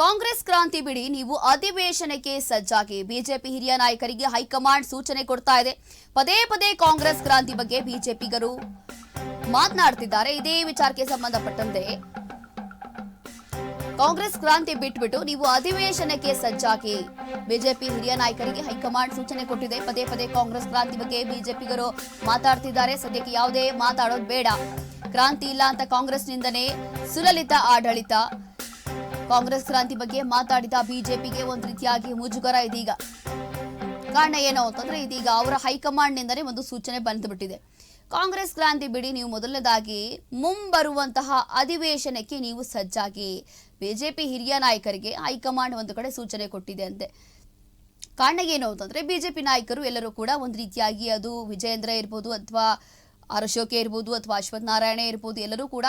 ಕಾಂಗ್ರೆಸ್ ಕ್ರಾಂತಿ ಬಿಡಿ, ನೀವು ಅಧಿವೇಶನಕ್ಕೆ ಸಜ್ಜಾಗಿ. ಬಿಜೆಪಿ ಹಿರಿಯ ನಾಯಕರಿಗೆ ಹೈಕಮಾಂಡ್ ಸೂಚನೆ ಕೊಡ್ತಾ ಇದೆ. ಪದೇ ಪದೇ ಕಾಂಗ್ರೆಸ್ ಕ್ರಾಂತಿ ಬಗ್ಗೆ ಬಿಜೆಪಿಗರು ಮಾತನಾಡ್ತಿದ್ದಾರೆ. ಇದೇ ವಿಚಾರಕ್ಕೆ ಸಂಬಂಧಪಟ್ಟಂತೆ ಕಾಂಗ್ರೆಸ್ ಕ್ರಾಂತಿ ಬಿಟ್ಬಿಟ್ಟು ನೀವು ಅಧಿವೇಶನಕ್ಕೆ ಸಜ್ಜಾಗಿ. ಬಿಜೆಪಿ ಹಿರಿಯ ನಾಯಕರಿಗೆ ಹೈಕಮಾಂಡ್ ಸೂಚನೆ ಕೊಟ್ಟಿದೆ. ಪದೇ ಪದೇ ಕಾಂಗ್ರೆಸ್ ಕ್ರಾಂತಿ ಬಗ್ಗೆ ಬಿಜೆಪಿಗರು ಮಾತಾಡ್ತಿದ್ದಾರೆ. ಸದ್ಯಕ್ಕೆ ಯಾವುದೇ ಮಾತಾಡೋದು ಬೇಡ. ಕ್ರಾಂತಿ ಇಲ್ಲ ಅಂತ ಕಾಂಗ್ರೆಸ್ನಿಂದನೇ ಸುಲಲಿತ ಆಡಳಿತ. ಕಾಂಗ್ರೆಸ್ ಕ್ರಾಂತಿ ಬಗ್ಗೆ ಮಾತಾಡಿದ ಬಿಜೆಪಿಗೆ ಒಂದು ರೀತಿಯಾಗಿ ಮುಜುಗರ ಇದೀಗ. ಕಾರಣ ಏನು ಅಂತಂದ್ರೆ ಇದೀಗ. ಅವರ ಹೈಕಮಾಂಡ್ ನಿಂದಲೇ ಒಂದು ಸೂಚನೆ ಬಂದುಬಿಟ್ಟಿದೆ ಕಾಂಗ್ರೆಸ್ ಕ್ರಾಂತಿ ಬಿಡಿ, ನೀವು ಮೊದಲನೇದಾಗಿ ಮುಂಬರುವಂತಹ ಅಧಿವೇಶನಕ್ಕೆ ನೀವು ಸಜ್ಜಾಗಿ. ಬಿಜೆಪಿ ಹಿರಿಯ ನಾಯಕರಿಗೆ ಹೈಕಮಾಂಡ್ ಒಂದು ಕಡೆ ಸೂಚನೆ ಕೊಟ್ಟಿದೆ ಅಂತೆ. ಕಾರಣ ಏನು ಅಂತಂದ್ರೆ ಬಿಜೆಪಿ ನಾಯಕರು ಎಲ್ಲರೂ ಕೂಡ ಒಂದು ರೀತಿಯಾಗಿ ಅದು ವಿಜಯೇಂದ್ರ ಇರ್ಬೋದು ಅಥವಾ ಅರಶೋಕೆ ಇರ್ಬೋದು ಅಥವಾ ಅಶ್ವಥ್ ನಾರಾಯಣ ಇರ್ಬೋದು ಎಲ್ಲರೂ ಕೂಡ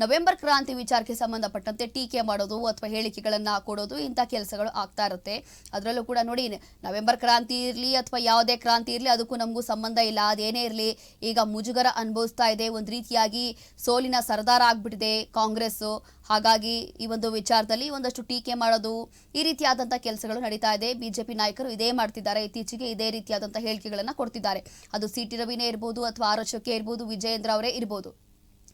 ನವೆಂಬರ್ ಕ್ರಾಂತಿ ವಿಚಾರಕ್ಕೆ ಸಂಬಂಧಪಟ್ಟಂತೆ ಟೀಕೆ ಮಾಡೋದು ಅಥವಾ ಹೇಳಿಕೆಗಳನ್ನ ಕೊಡೋದು ಇಂಥ ಕೆಲಸಗಳು ಆಗ್ತಾ ಇರುತ್ತೆ. ಅದರಲ್ಲೂ ಕೂಡ ನೋಡಿ, ನವೆಂಬರ್ ಕ್ರಾಂತಿ ಇರಲಿ ಅಥವಾ ಯಾವುದೇ ಕ್ರಾಂತಿ ಇರಲಿ, ಅದಕ್ಕೂ ನಮಗೂ ಸಂಬಂಧ ಇಲ್ಲ, ಅದೇನೇ ಇರಲಿ, ಈಗ ಮುಜುಗರ ಅನುಭವಿಸ್ತಾ ಇದೆ. ಒಂದು ರೀತಿಯಾಗಿ ಸೋಲಿನ ಸರದಾರ ಆಗ್ಬಿಟ್ಟಿದೆ ಕಾಂಗ್ರೆಸ್ ಹಾಗಾಗಿ ಈ ಒಂದು ವಿಚಾರದಲ್ಲಿ ಒಂದಷ್ಟು ಟೀಕೆ ಮಾಡೋದು, ಈ ರೀತಿಯಾದಂಥ ಕೆಲಸಗಳು ನಡೀತಾ ಇದೆ. ಬಿಜೆಪಿ ನಾಯಕರು ಇದೇ ಮಾಡ್ತಿದ್ದಾರೆ. ಇತ್ತೀಚೆಗೆ ಇದೇ ರೀತಿಯಾದಂಥ ಹೇಳಿಕೆಗಳನ್ನು ಕೊಡ್ತಿದ್ದಾರೆ. ಅದು ಸಿ ಟಿ ರವಿನೇ ಇರ್ಬೋದು ಅಥವಾ ಆರ್ ಅಶೋಕೆ ಇರ್ಬೋದು, ವಿಜಯೇಂದ್ರ ಅವರೇ ಇರ್ಬೋದು.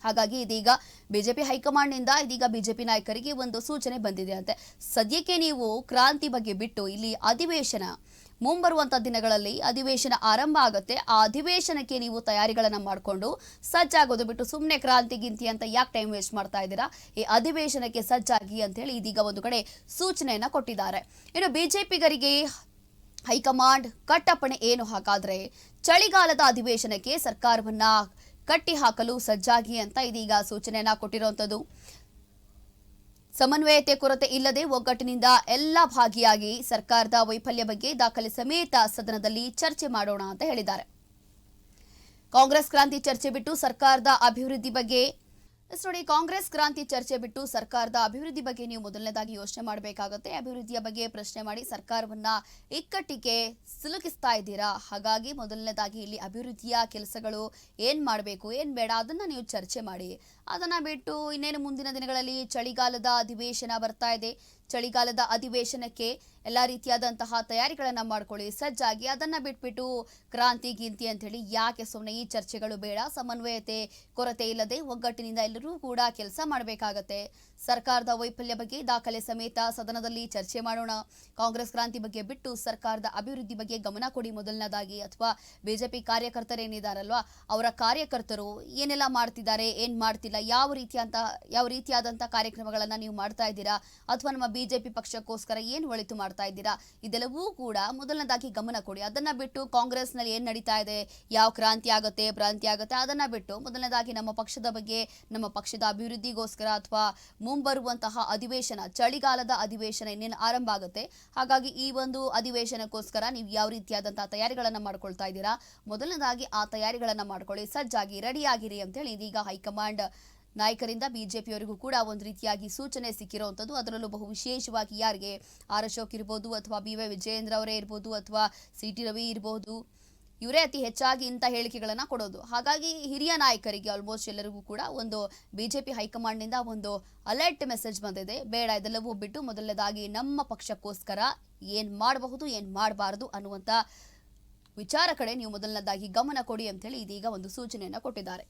ಹಾಗಾಗಿ ಇದೀಗ ಬಿಜೆಪಿ ಹೈಕಮಾಂಡ್ನಿಂದ ಇದೀಗ ಬಿಜೆಪಿ ನಾಯಕರಿಗೆ ಒಂದು ಸೂಚನೆ ಬಂದಿದೆ ಅಂತೆ. ಸದ್ಯಕ್ಕೆ ನೀವು ಕ್ರಾಂತಿ ಬಗ್ಗೆ ಬಿಟ್ಟು ಇಲ್ಲಿ ಅಧಿವೇಶನ ಮುಂಬರುವಂತ ದಿನಗಳಲ್ಲಿ ಅಧಿವೇಶನ ಆರಂಭ ಆಗುತ್ತೆ. ಆ ಅಧಿವೇಶನಕ್ಕೆ ನೀವು ತಯಾರಿಗಳನ್ನ ಮಾಡಿಕೊಂಡು ಸಜ್ಜಾಗೋದು ಬಿಟ್ಟು ಸುಮ್ಮನೆ ಕ್ರಾಂತಿ ಗಿಂತಿ ಅಂತ ಯಾಕೆ ಟೈಮ್ ವೇಸ್ಟ್ ಮಾಡ್ತಾ ಇದ್ದೀರಾ? ಈ ಅಧಿವೇಶನಕ್ಕೆ ಸಜ್ಜಾಗಿ ಅಂತ ಹೇಳಿ ಇದೀಗ ಒಂದು ಕಡೆ ಸೂಚನೆಯನ್ನ ಕೊಟ್ಟಿದ್ದಾರೆ. ಇನ್ನು ಬಿಜೆಪಿಗರಿಗೆ ಹೈಕಮಾಂಡ್ ಕಟ್ಟಪ್ಪಣೆ ಏನು ಹಾಗಾದ್ರೆ ಚಳಿಗಾಲದ ಅಧಿವೇಶನಕ್ಕೆ ಸರ್ಕಾರವನ್ನ ಕಟ್ಟಿ ಹಾಕಲು ಸಜ್ಜಾಗಿ ಅಂತ ಇದೀಗ ಸೂಚನೆಯನ್ನ ಕೊಟ್ಟಿರುವಂತದ್ದು ಸಮನ್ವಯತೆ ಕೊರತೆ ಇಲ್ಲದೆ ಒಗ್ಗಟ್ಟಿನಿಂದ ಎಲ್ಲ ಭಾಗಿಯಾಗಿ ಸರ್ಕಾರದ ವೈಫಲ್ಯ ಬಗ್ಗೆ ದಾಖಲೆ ಸಮೇತ ಸದನದಲ್ಲಿ ಚರ್ಚೆ ಮಾಡೋಣ ಅಂತ ಹೇಳಿದ್ದಾರೆ. ಕಾಂಗ್ರೆಸ್ ಕ್ರಾಂತಿ ಚರ್ಚೆ ಬಿಟ್ಟು ಸರ್ಕಾರದ ಅಭಿವೃದ್ಧಿ ಬಗ್ಗೆ ಎಸ್ ನೋಡಿ ಕಾಂಗ್ರೆಸ್ ಕ್ರಾಂತಿ ಚರ್ಚೆ ಬಿಟ್ಟು ಸರ್ಕಾರದ ಅಭಿವೃದ್ಧಿ ಬಗ್ಗೆ ನೀವು ಮೊದಲನೇದಾಗಿ ಯೋಚನೆ ಮಾಡಬೇಕಾಗುತ್ತೆ. ಅಭಿವೃದ್ಧಿಯ ಬಗ್ಗೆ ಪ್ರಶ್ನೆ ಮಾಡಿ ಸರ್ಕಾರವನ್ನ ಇಕ್ಕಟ್ಟಿಗೆ ಸಿಲುಕಿಸ್ತಾ ಇದ್ದೀರಾ? ಹಾಗಾಗಿ ಮೊದಲನೇದಾಗಿ ಇಲ್ಲಿ ಅಭಿವೃದ್ಧಿಯ ಕೆಲಸಗಳು ಏನ್ ಮಾಡಬೇಕು, ಏನ್ ಬೇಡ ಅದನ್ನ ನೀವು ಚರ್ಚೆ ಮಾಡಿ. ಅದನ್ನ ಬಿಟ್ಟು ಇನ್ನೇನು ಮುಂದಿನ ದಿನಗಳಲ್ಲಿ ಚಳಿಗಾಲದ ಅಧಿವೇಶನ ಬರ್ತಾ ಇದೆ. ಚಳಿಗಾಲದ ಅಧಿವೇಶನಕ್ಕೆ ಎಲ್ಲ ರೀತಿಯಾದಂತಹ ತಯಾರಿಗಳನ್ನ ಮಾಡ್ಕೊಳ್ಳಿ. ಸಜ್ಜಾಗಿ ಅದನ್ನ ಬಿಟ್ಬಿಟ್ಟು ಕ್ರಾಂತಿ, ಗಿಂತಿ ಅಂತ ಹೇಳಿ ಯಾಕೆ ಸುಮ್ಮನೆ ಈ ಚರ್ಚೆಗಳು ಬೇಡ? ಸಮನ್ವಯತೆ, ಕೊರತೆ ಇಲ್ಲದೆ ಒಗ್ಗಟ್ಟಿನಿಂದ ಎಲ್ಲರೂ ಕೂಡ ಕೆಲಸ ಮಾಡಬೇಕಾಗತ್ತೆ. ಸರ್ಕಾರದ ವೈಫಲ್ಯ ಬಗ್ಗೆ ದಾಖಲೆ ಸಮೇತ ಸದನದಲ್ಲಿ ಚರ್ಚೆ ಮಾಡೋಣ. ಕಾಂಗ್ರೆಸ್ ಕ್ರಾಂತಿ ಬಗ್ಗೆ ಬಿಟ್ಟು ಸರ್ಕಾರದ ಅಭಿವೃದ್ಧಿ ಬಗ್ಗೆ ಗಮನ ಕೊಡಿ ಮೊದಲನೇದಾಗಿ. ಅಥವಾ ಬಿಜೆಪಿ ಕಾರ್ಯಕರ್ತರೇನಿದಾರಲ್ವಾ ಅವರ ಕಾರ್ಯಕರ್ತರು ಏನೆಲ್ಲ ಮಾಡ್ತಿದ್ದಾರೆ, ಏನ್ ಮಾಡ್ತಿಲ್ಲ, ಯಾವ ರೀತಿಯಂತ, ಯಾವ ರೀತಿಯಾದಂತಹ ಕಾರ್ಯಕ್ರಮಗಳನ್ನ ನೀವು ಮಾಡ್ತಾ ಇದ್ದೀರಾ? ಅಥವಾ ನಮ್ಮ ಬಿಜೆಪಿ ಪಕ್ಷಕ್ಕೋಸ್ಕರ ಏನು ಒಳಿತು ಮಾಡ್ತಾ ಇದ್ದೀರಾ? ಇದೆಲ್ಲವೂ ಕೂಡ ಮೊದಲನೇದಾಗಿ ಗಮನ ಕೊಡಿ. ಅದನ್ನ ಬಿಟ್ಟು ಕಾಂಗ್ರೆಸ್ನಲ್ಲಿ ಏನ್ ನಡೀತಾ ಇದೆ? ಯಾವ ಕ್ರಾಂತಿ ಆಗುತ್ತೆ, ಭ್ರಾಂತಿ ಆಗುತ್ತೆ, ಅದನ್ನ ಬಿಟ್ಟು ಮೊದಲನೇದಾಗಿ ನಮ್ಮ ಪಕ್ಷದ ಬಗ್ಗೆ, ನಮ್ಮ ಪಕ್ಷದ ಅಭಿವೃದ್ಧಿಗೋಸ್ಕರ ಅಥವಾ ಮುಂಬರುವಂತಹ ಅಧಿವೇಶನ, ಚಳಿಗಾಲದ ಅಧಿವೇಶನ ಇನ್ನೇನು ಆರಂಭ ಆಗುತ್ತೆ? ಹಾಗಾಗಿ ಈ ಒಂದು ಅಧಿವೇಶನಕ್ಕೋಸ್ಕರ ನೀವು ಯಾವ ರೀತಿಯಾದಂತಹ ತಯಾರಿಗಳನ್ನ ಮಾಡ್ಕೊಳ್ತಾ ಇದ್ದೀರಾ? ಮೊದಲನೇದಾಗಿ ಆ ತಯಾರಿಗಳನ್ನ ಮಾಡ್ಕೊಳ್ಳಿ. ಸಜ್ಜಾಗಿ, ರೆಡಿಯಾಗಿರಿ ಅಂತೇಳಿ ಇದೀಗ ಹೈಕಮಾಂಡ್ ನಾಯಕರಿಂದ ಬಿಜೆಪಿಯವರಿಗೂ ಕೂಡ ಒಂದು ರೀತಿಯಾಗಿ ಸೂಚನೆ ಸಿಕ್ಕಿರುವಂಥದ್ದು ಅದರಲ್ಲೂ ಬಹು ವಿಶೇಷವಾಗಿ ಯಾರಿಗೆ? ಆರ್ ಅಶೋಕ್ ಇರ್ಬೋದು ಅಥವಾ ಬಿ ವೈ ವಿಜಯೇಂದ್ರ ಅವರೇ ಇರ್ಬೋದು ಅಥವಾ ಸಿ ಟಿ ರವಿ ಇರ್ಬೋದು. ಇವರೇ ಅತಿ ಹೆಚ್ಚಾಗಿ ಇಂಥ ಹೇಳಿಕೆಗಳನ್ನು ಕೊಡೋದು. ಹಾಗಾಗಿ ಹಿರಿಯ ನಾಯಕರಿಗೆ ಆಲ್ಮೋಸ್ಟ್ ಎಲ್ಲರಿಗೂ ಕೂಡ ಒಂದು ಬಿಜೆಪಿ ಹೈಕಮಾಂಡ್ನಿಂದ ಒಂದು ಅಲರ್ಟ್ ಮೆಸೇಜ್ ಬಂದಿದೆ. ಬೇಡ, ಇದೆಲ್ಲವೂ ಬಿಟ್ಟು ಮೊದಲನೇದಾಗಿ ನಮ್ಮ ಪಕ್ಷಕ್ಕೋಸ್ಕರ ಏನು ಮಾಡಬಹುದು, ಏನು ಮಾಡಬಾರದು ಅನ್ನುವಂಥ ವಿಚಾರ ಕಡೆ ನೀವು ಮೊದಲನೇದಾಗಿ ಗಮನ ಕೊಡಿ ಅಂತೇಳಿ ಇದೀಗ ಒಂದು ಸೂಚನೆಯನ್ನು ಕೊಟ್ಟಿದ್ದಾರೆ.